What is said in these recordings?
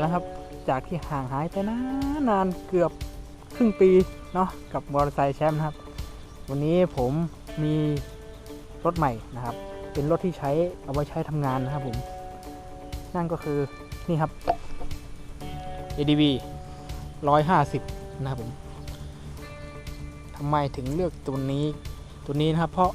แล้วครับ จากที่ห่างหายไปนานนานเกือบครึ่งปีเนาะกับมอเตอร์ไซค์แชมป์นะครับ วันนี้ผมมีรถใหม่นะครับ เป็นรถที่ใช้เอาไว้ใช้ทำงานนะครับผมนั่นก็คือนี่ครับ ADV 150 นะครับผมทำไมถึงเลือกตัวนี้ตัวนี้นะครับ เพราะ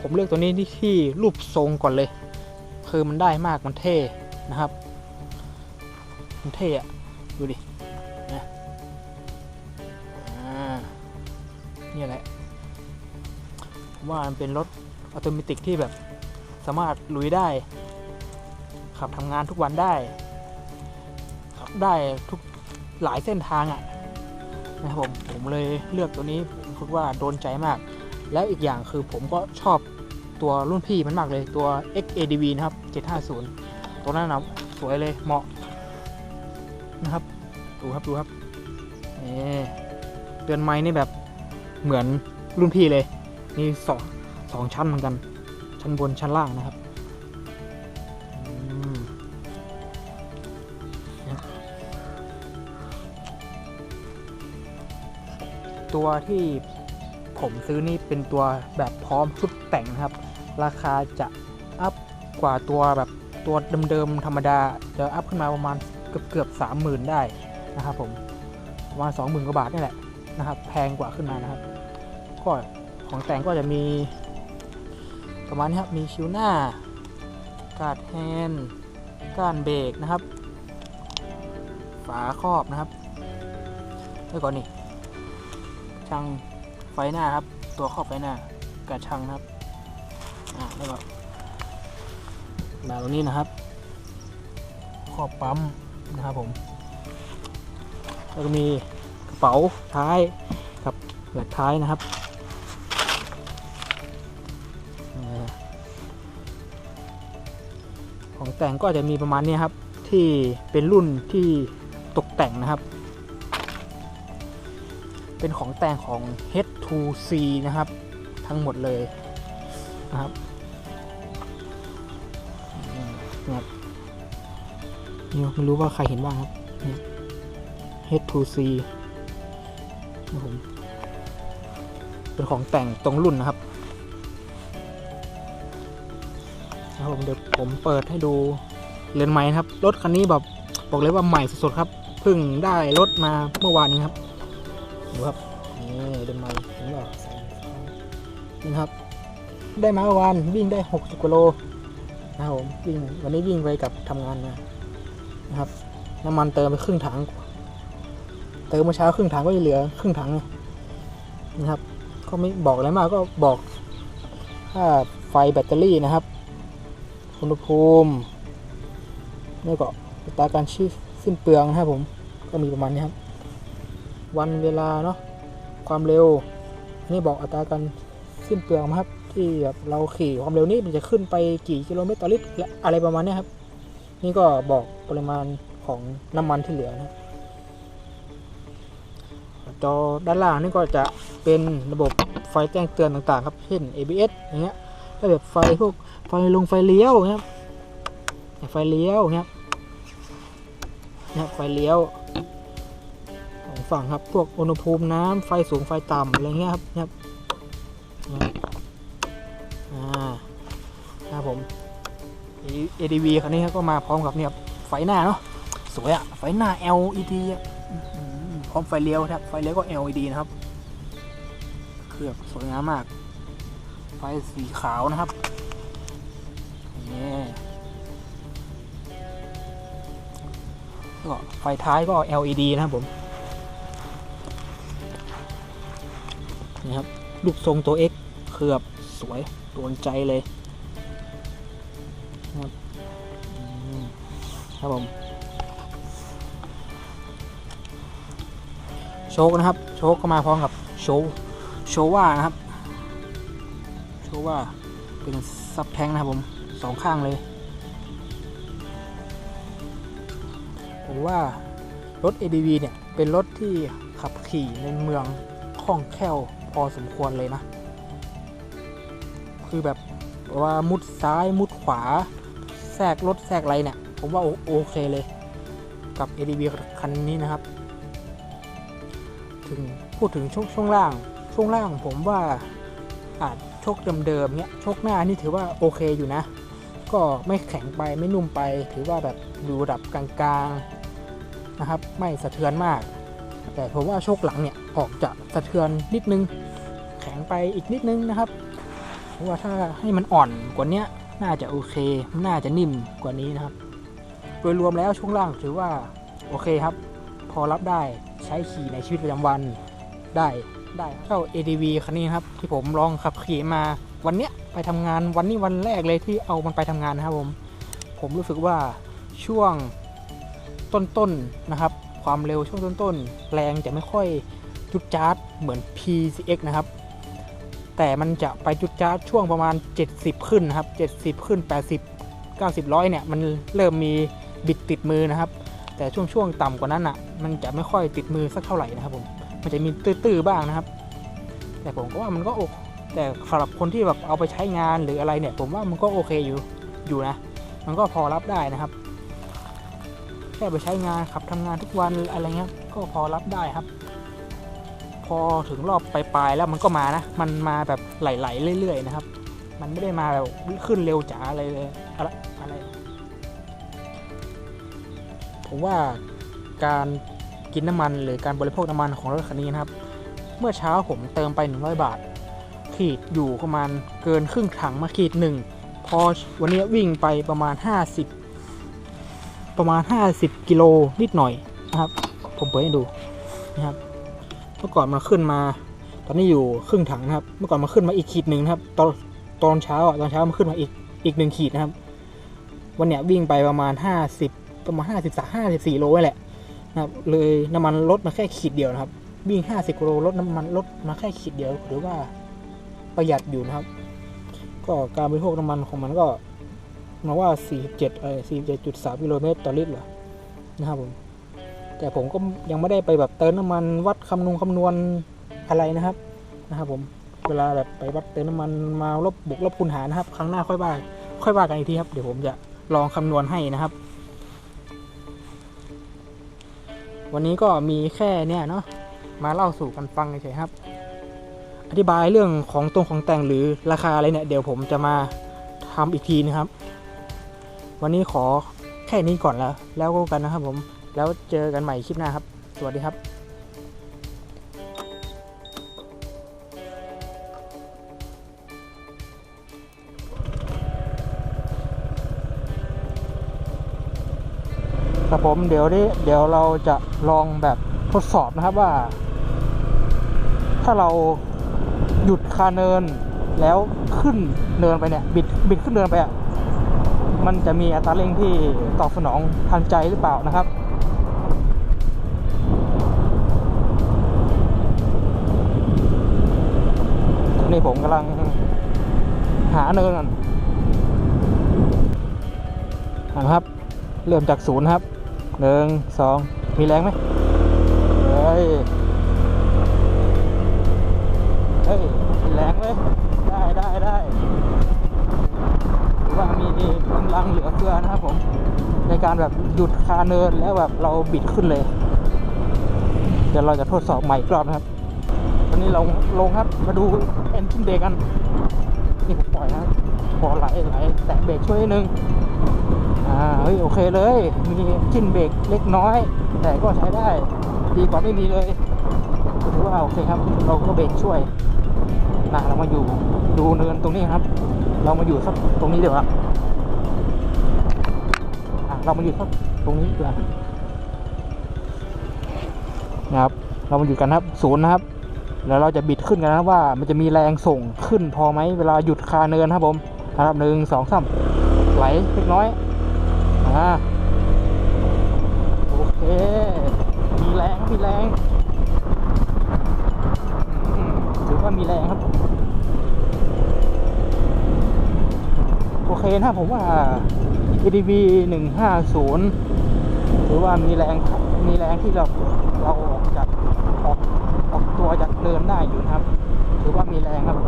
ผมเลือกตัวนี้ที่รูปทรงก่อนเลย คือมันได้มากมันเท่นะครับ มันเท่อะดูดินะนี่แหละผมว่ามันเป็นรถออโตเมติกที่แบบสามารถลุยได้ ขับทำงานทุกวันได้ขับได้ทุกหลายเส้นทางอะ่ะนะครับผมผมเลยเลือกตัวนี้ผมคิดว่าโดนใจมาก แล้วอีกอย่างคือผมก็ชอบตัวรุ่นพี่มันมากเลยตัว XADV นะครับ 750 ตัวนั้นนะสวยเลยเหมาะ นะครับ ดูครับดูครับเตือนไม้นี่แบบเหมือนรุ่นพี่เลย นี่สองสองชั้นเหมือนกัน ชั้นบนชั้นล่างนะครับตัวที่ผมซื้อนี่เป็นตัวแบบพร้อมชุดแต่งนะครับ ราคาจะอัพกว่าตัวแบบตัวเดิมๆธรรมดาจะอัพขึ้นมาประมาณ เกือบเกือบสามหมื่นได้นะครับผมประมาณสองหมื่นกว่าบาทนี่แหละนะครับ แพงกว่าขึ้นมานะครับ ก็ของแต่งก็จะมี ประมาณนี้ครับ มีชิวหน้า กาดแฮนด์ก้านเบรกนะครับ ฝาครอบนะครับแล้วก่อนนี่ช่างไฟหน้าครับ ตัวครอบไฟหน้ากาช่างนะครับอ่าแล้วก็มาตรงนี้นะครับ ครอบปั๊ม นะครับผมแล้วก็มีกระเป๋าท้ายกับแหลกท้ายนะครับของแต่งก็จะมีประมาณนี้ครับที่เป็นรุ่นที่ตกแต่งนะครับ เป็นของแต่งของ H2C นะครับ ทั้งหมดเลยนะครับ นี่ไม่รู้ว่าใครเห็นบ้างครับเนี่ย H2C นะครับผมเป็นของแต่งตรงรุ่นนะครับนะครับผมเดี๋ยวผมเปิดให้ดูเรือนไม้นะครับ รถคันนี้แบบบอกเลยว่าใหม่สดๆครับเพิ่งได้รถมาเมื่อวานนี้ครับดูครับนี่เรือนไม้เห็นแบบนี่ครับ ได้มาเมื่อวานวิ่งได้60กิโลนะครับผมวิ่งวันนี้วิ่งไปกับทำงานมา นะครับ น้ำมันเติมไปครึ่งถัง เติมเมื่อเช้าครึ่งถังก็จะเหลือครึ่งถังนะครับ ก็ไม่บอกอะไรมากก็บอกค่าไฟแบตเตอรี่นะครับ อุณหภูมินี่ก็อัตราการชีพสิ้นเปลืองนะครับผมก็มีประมาณนี้ครับ วันเวลาเนาะความเร็วอันนี่บอกอัตราการสิ้นเปลืองนะครับ ที่แบบเราขี่ความเร็วนี้มันจะขึ้นไปกี่กิโลเมตรต่อลิตรและอะไรประมาณนี้ครับ นี่ก็บอกปริมาณของน้ำมันที่เหลือนะจอด้านล่างนี่ก็จะเป็นระบบไฟแจ้งเตือนต่างๆ ครับ เช่น ABS อย่างเงี้ยแล้วแบบไฟพวกไฟลงไฟเลี้ยวครับไฟเลี้ยวครับนี่ไฟเลี้ยวของฝั่งครับ พวกอุณหภูมิน้ำไฟสูงไฟต่ำอะไรเงี้ยครับนี่ยครับ ADV คันนี้ก็มาพร้อมกับเนี่ยไฟหน้าเนาะสวยอะไฟหน้า LED อะพร้อมไฟเลี้ยวครับไฟเลี้ยวก็ LED นะครับเคลือบสวยงามมาก ไฟสีขาวนะครับนี่ก็ไฟท้ายก็ LED นะครับผมนี่ครับลูกทรงตัว X เคลือบสวยโดนใจเลย ครับผมโชคนะครับ โชคก็มาพร้อมกับโชว์โชว่านะครับ โชว่าเป็นซับแทงนะครับผมสองข้างเลยผมว่ารถ ADV เนี่ยเป็นรถที่ขับขี่ในเมืองคล่องแคล่วพอสมควรเลยนะ คือแบบว่ามุดซ้ายมุดขวาแทรกรถแทรกอะไรเนี่ย ผมว่าโอเคเลย กับ ADV คันนี้นะครับ ถึงพูดถึงช่วงช่วงล่าง ช่วงล่างผมว่าอาจโชคเดิมๆเนี้ยโชคหน้านี่ถือว่าโอเคอยู่นะ ก็ไม่แข็งไปไม่นุ่มไป ถือว่าแบบอยู่ระดับกลางๆนะครับ ไม่สะเทือนมาก แต่ผมว่าโชคหลังเนี่ยออกจะสะเทือนนิดนึง แข็งไปอีกนิดนึงนะครับเพราะว่าถ้าให้มันอ่อนกว่านี้น่าจะโอเค น่าจะนิ่มกว่านี้นะครับ โดยรวมแล้วช่วงล่างถือว่าโอเคครับ พอรับได้ใช้ขี่ในชีวิตประจำวันได้ได้เจ้า ADV คันนี้ครับ ที่ผมลองขับขี่มาวันเนี้ยไปทำงานวันนี้วันแรกเลยที่เอามันไปทำงานนะครับผม ผมรู้สึกว่าช่วงต้นๆนะครับ ความเร็วช่วงต้นๆ แรงจะไม่ค่อยจุดจ้าดเหมือน PCX นะครับ แต่มันจะไปจุดจ้าดช่วงประมาณ 70 ขึ้นนะครับ 70 ขึ้น 80 90ร้อยเนี่ย มันเริ่มมี บิดติดมือนะครับ แต่ช่วงช่วงต่ำกว่านั้นอะ มันจะไม่ค่อยติดมือสักเท่าไหร่นะครับผมมันจะมีตื้อๆบ้างนะครับ แต่ผมก็ว่ามันก็โอเคแต่สำหรับคนที่แบบเอาไปใช้งานหรืออะไรเนี่ย ผมว่ามันก็โอเคอยู่อยู่นะ มันก็พอรับได้นะครับแค่ไปใช้งานขับทำงานทุกวันอะไรเงี้ยก็พอรับได้ครับ พอถึงรอบปลายๆแล้วมันก็มานะ มันมาแบบไหลๆเรื่อย ๆ นะครับ มันไม่ได้มาแบบขึ้นเร็วจ๋าอะไรเลยอะอะไร ผมว่าการกินน้ำมันหรือการบริโภคน้ำมันของรถคันนี้นะครับ เมื่อเช้าผมเติมไป 100 บาท ขีดอยู่ประมาณเกินครึ่งถังมาขีดหนึ่งพอวันนี้วิ่งไปประมาณ 50 ประมาณ 50 กิโลนิดหน่อยนะครับ ผมเปิดให้ดูนะครับเมื่อก่อนมันขึ้นมา ตอนนี้อยู่ครึ่งถังนะครับ เมื่อก่อนมันขึ้นมาอีกขีดหนึ่งนะครับ ตอนตอนเช้าอะตอนเช้ามันขึ้นมาอีกอีกหนึ่งขีดนะครับ วันเนี้ยวิ่งไปประมาณ 50 ประมาณ 53 54 โลนี่แหละนะครับเลยน้ำมันลดมาแค่ขีดเดียวนะครับ วิ่ง 50กิโลลดน้ำมันลดมาแค่ขีดเดียวหรือว่าประหยัดอยู่นะครับ ก็การบริโภคน้ำมันของมันก็มาว่า 47เออ47.3กิโลเมตรต่อลิตรเหรอนะครับผมแต่ผมก็ยังไม่ได้ไปแบบเติมน้ำมันวัดคำนวณคำนวณอะไรนะครับนะครับผมเวลาแบบไปวัดเติมน้ำมันมาลบบวกลบคูณหารนะครับ ครั้งหน้าค่อยว่าค่อยว่ากันอีกทีครับ เดี๋ยวผมจะลองคำนวณให้นะครับ วันนี้ก็มีแค่เนี่ยเนาะมาเล่าสู่กันฟังเฉยครับ อธิบายเรื่องของตรงของแต่งหรือราคาอะไรเนี่ย เดี๋ยวผมจะมาทำอีกทีนะครับ วันนี้ขอแค่นี้ก่อนแล้ว แล้วกันนะครับผมแล้วเจอกันใหม่คลิปหน้าครับ สวัสดีครับ ครับผมเดี๋ยวนี้เดี๋ยวเราจะลองแบบทดสอบนะครับว่า ถ้าเราหยุดคาเนินแล้วขึ้นเนินไปเนี่ย บิดบิดขึ้นเนินไปอะมันจะมีอัตราเร่งที่ตอบสนองทันใจหรือเปล่านะครับนี่ผมกำลังหาเนินก่อนนะครับ เริ่มจากศูนย์ครับ หนึ่งสองมีแรงไหมเฮ้ยเฮ้ยมีแรงไหมได้ได้ได้ถือว่ามีกำลังเหลือเฟือนะครับผม ในการแบบหยุดคาเนินแล้วแบบเราบิดขึ้นเลย เดี๋ยวเราจะทดสอบใหม่อีกรอบนะครับ ตอนนี้ลงลงครับมาดูเอนจินเบรกกัน นี่ผมปล่อยนะพอไหลไหลแตะเบรกช่วยนึงอ่าเฮ้ยโอเคเลย มีจิ้นเบรกเล็กน้อย แต่ก็ใช้ได้ ดีกว่าไม่มีเลยถือว่าโอเคครับ เราก็เบรกช่วยนะเรามาอยู่ดูเนินตรงนี้ครับ เรามาอยู่สักตรงนี้เดี๋ยวาอะเรามาอยู่สักตรงนี้ดีกว่านะครับ เรามาอยู่กันครับศูนย์นะครับ แล้วเราจะบิดขึ้นกันนะว่ามันจะมีแรงส่งขึ้นพอไหมเวลาหยุดคาเนินครับผมนะครับหนึ่งสองสามไหลเล็กน้อยอ่าโอเคมีแรงมีแรงถือว่ามีแรงครับ โอเคนะผมว่า ADV 150 ถือว่ามีแรงมีแรงที่เราเราออกจากออก ออกตัวจะเดินได้อยู่นะครับ ถือว่ามีแรงครับ